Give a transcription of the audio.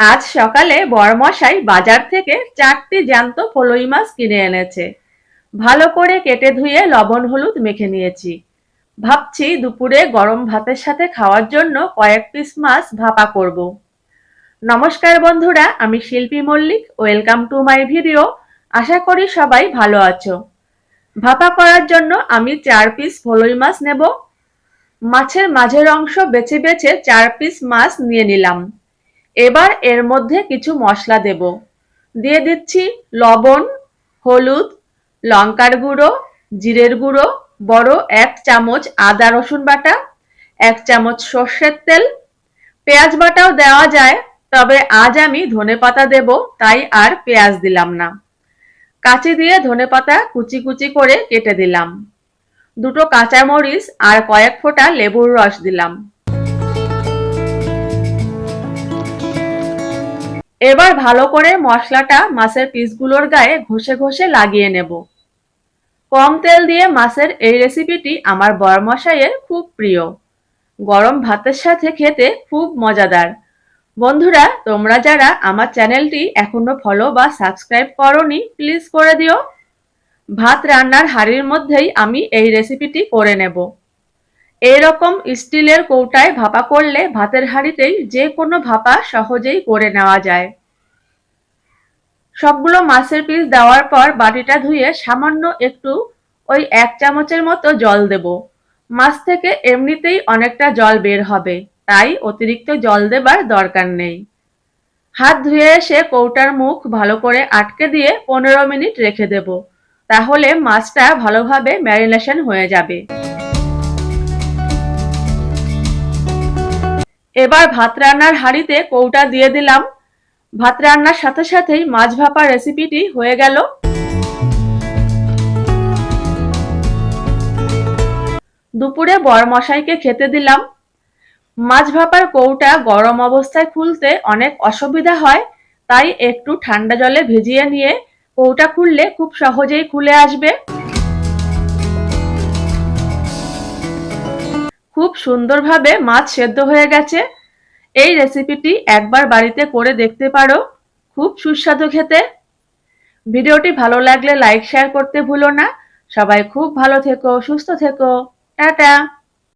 আজ সকালে বরমশাই বাজার থেকে চারটি জ্যান্ত ফলই মাছ কিনে এনেছে। ভালো করে কেটে ধুয়ে লবণ হলুদ মেখে নিয়েছি। ভাবছি দুপুরে গরম ভাতের সাথে খাওয়ার জন্য কয়েক পিস মাছ ভাপা করব। নমস্কার বন্ধুরা, আমি Shilpi Mallick. Welcome to my video. আশা করি সবাই ভালো আছো। ভাপা করার জন্য আমি চার পিস ফলই মাছ নেব। মাছের মাঝের অংশ বেছে বেছে চার পিস মাছ নিয়ে নিলাম। এবার এর মধ্যে কিছু মশলা দেব। দিয়ে দিচ্ছি লবণ, হলুদ, লঙ্কার গুঁড়ো, জিরের গুঁড়ো, বড় এক চামচ আদা রসুন বাটা, এক চামচ সর্ষের তেল। পেঁয়াজ বাটাও দেওয়া যায়, তবে আজ আমি ধনে পাতা দেব, তাই আর পেঁয়াজ দিলাম না। কাঁচি দিয়ে ধনে পাতা কুচি কুচি করে কেটে দিলাম। দুটো কাঁচামরিচ আর কয়েক ফোঁটা লেবুর রস দিলাম। এবার ভালো করে মশলাটা মাছের পিসগুলোর গায়ে ঘষে ঘষে লাগিয়ে নেব। কম তেল দিয়ে মাছের এই রেসিপিটি আমার বরমশাইয়ের খুব প্রিয়। গরম ভাতের সাথে খেতে খুব মজাদার। বন্ধুরা, তোমরা যারা আমার চ্যানেলটি এখনও ফলো বা সাবস্ক্রাইব করনি প্লিজ করে দিও। ভাত রান্নার হাঁড়ির মধ্যেই আমি এই রেসিপিটি করে নেব। এইরকম স্টিলের কৌটায় ভাপা করলে ভাতের হাঁড়িতেই যে কোনো ভাপা সহজেই করে নেওয়া যায়। সবগুলো মাছের পিস দেওয়ার পর বাটিটা ধুয়ে সামান্য একটু ওই এক চামচের মতো জল দেব। মাছ থেকে এমনিতেই অনেকটা জল বের হবে, তাই অতিরিক্ত জল দেবার দরকার নেই। হাত ধুয়ে এসে কৌটার মুখ ভালো করে আটকে দিয়ে পনেরো মিনিট রেখে দেব, তাহলে মাছটা ভালোভাবে ম্যারিনেশন হয়ে যাবে। এবার ভাত রান্নার হাঁড়িতে কৌটা দিয়ে দিলাম। ভাত রান্নার সাথে সাথেই মাছ ভাপা রেসিপিটি হয়ে গেল। দুপুরে বরমশাইকে খেতে দিলাম। মাছ ভাপার কৌটা গরম অবস্থায় খুলতে অনেক অসুবিধা হয়, তাই একটু ঠান্ডা জলে ভিজিয়ে নিয়ে কৌটা খুললে খুব সহজেই খুলে আসবে। খুব সুন্দরভাবে মাছ সেদ্ধ হয়ে গেছে। এই রেসিপিটি একবার বাড়িতে করে দেখতে পারো, খুব সুস্বাদু খেতে। ভিডিওটি ভালো লাগলে লাইক, শেয়ার করতে ভুলো না। সবাই খুব ভালো থেকো, সুস্থ থেকো। টাটা।